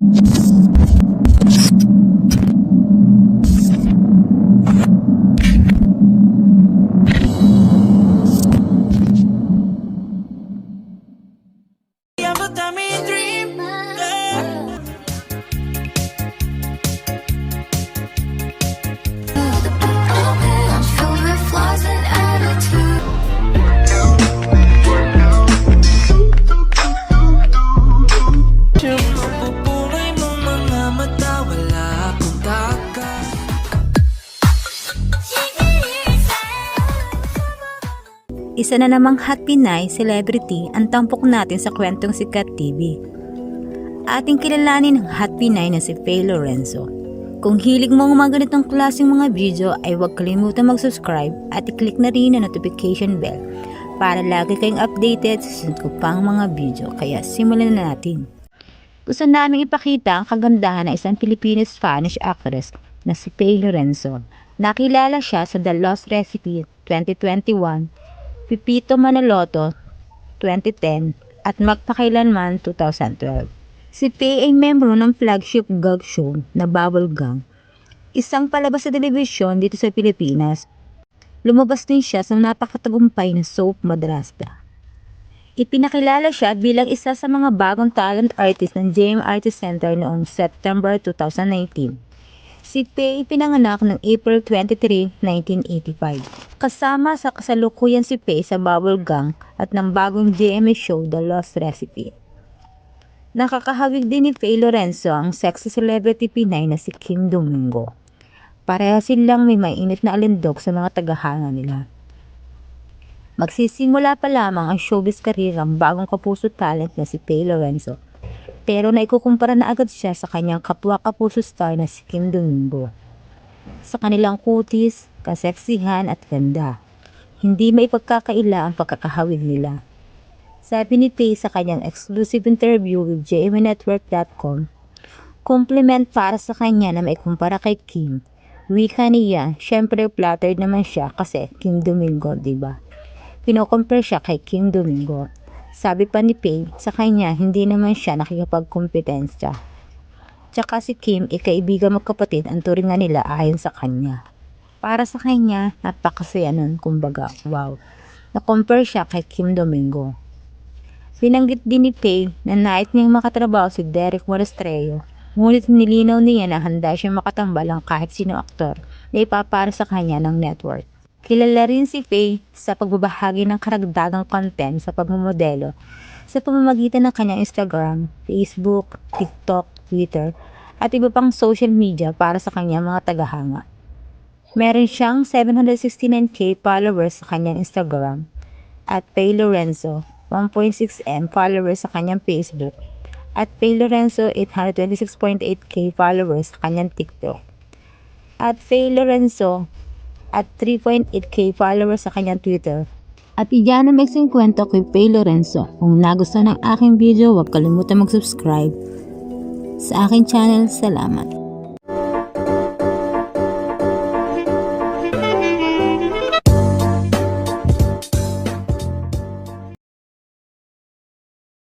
you Isa na namang hot Pinay celebrity ang tampok natin sa kwentong sikat TV. Ating kilalanin ang hot Pinay na si Faye Lorenzo. Kung hilig mo ang mga ganitong klaseng mga video ay huwag kalimutan mag-subscribe at i-click na rin ang notification bell para lagi kayong updated sa susunod ko pang mga video. Kaya simulan na natin. Gusto namin ipakita ang kagandahan ng isang Filipino-Spanish actress na si Faye Lorenzo. Nakilala siya sa The Lost Recipe 2021 Pipito Manaloto 2010 at Magpakailanman 2012. Si Faye ay membro ng flagship gag show na Bubble Gang, isang palabas sa telebisyon dito sa Pilipinas. Lumabas din siya sa napakatagumpay na soap Madrasta. Ipinakilala siya bilang isa sa mga bagong talent artist ng JM Artist Center noong September 2019. Si Faye pinanganak ng April 23, 1985. Kasama sa kasalukuyan si Faye sa Bubble Gang at ng bagong GMA show The Lost Recipe. Nakakahawig din ni Faye Lorenzo ang sexy celebrity Pinay na si Kim Domingo. Pareha silang may mainit na alindog sa mga tagahanga nila. Magsisimula pa lamang ang showbiz career ang bagong kapuso talent na si Faye Lorenzo pero naikukumpara na agad siya sa kanyang kapwa-kapuso star na si Kim Domingo. Sa kanilang kutis, kaseksihan at ganda, hindi may pagkakaila ang pagkakahawig nila. Sabi ni Tay sa kanyang exclusive interview with JMNetwork.com, compliment para sa kanya na maikumpara kay Kim. Wika niya, syempre flattered naman siya kasi Kim Domingo, ba? Pinocompare siya kay Kim Domingo. Sabi pa ni Pay, sa kanya hindi naman siya nakikipagkompetensya. Tsaka si Kim, ikaibigan magkapatid ang turingan nila ayon sa kanya. Para sa kanya, napakasaya nun, kumbaga, wow. Na-compare siya kay Kim Domingo. Binanggit din ni Pay na nait niyang makatrabaho si Derek Monastrello, ngunit nilinaw niya na handa siyang makatambal ang kahit sino aktor na ipapara sa kanya ng network. Kilala rin si Faye sa pagbabahagi ng karagdagang content sa pagmamodelo sa pamamagitan ng kanyang Instagram, Facebook, TikTok, Twitter, at iba pang social media para sa kanyang mga tagahanga. Meron siyang 769k followers sa kanyang Instagram at Faye Lorenzo 1.6m followers sa kanyang Facebook at Faye Lorenzo 826.8k followers sa kanyang TikTok at Faye Lorenzo at 3.8k followers sa kanyang Twitter. At iyan ang mixing kwento kay Faye Lorenzo. Kung nagustuhan ng aking video, huwag kalimutan mag-subscribe sa aking channel. Salamat.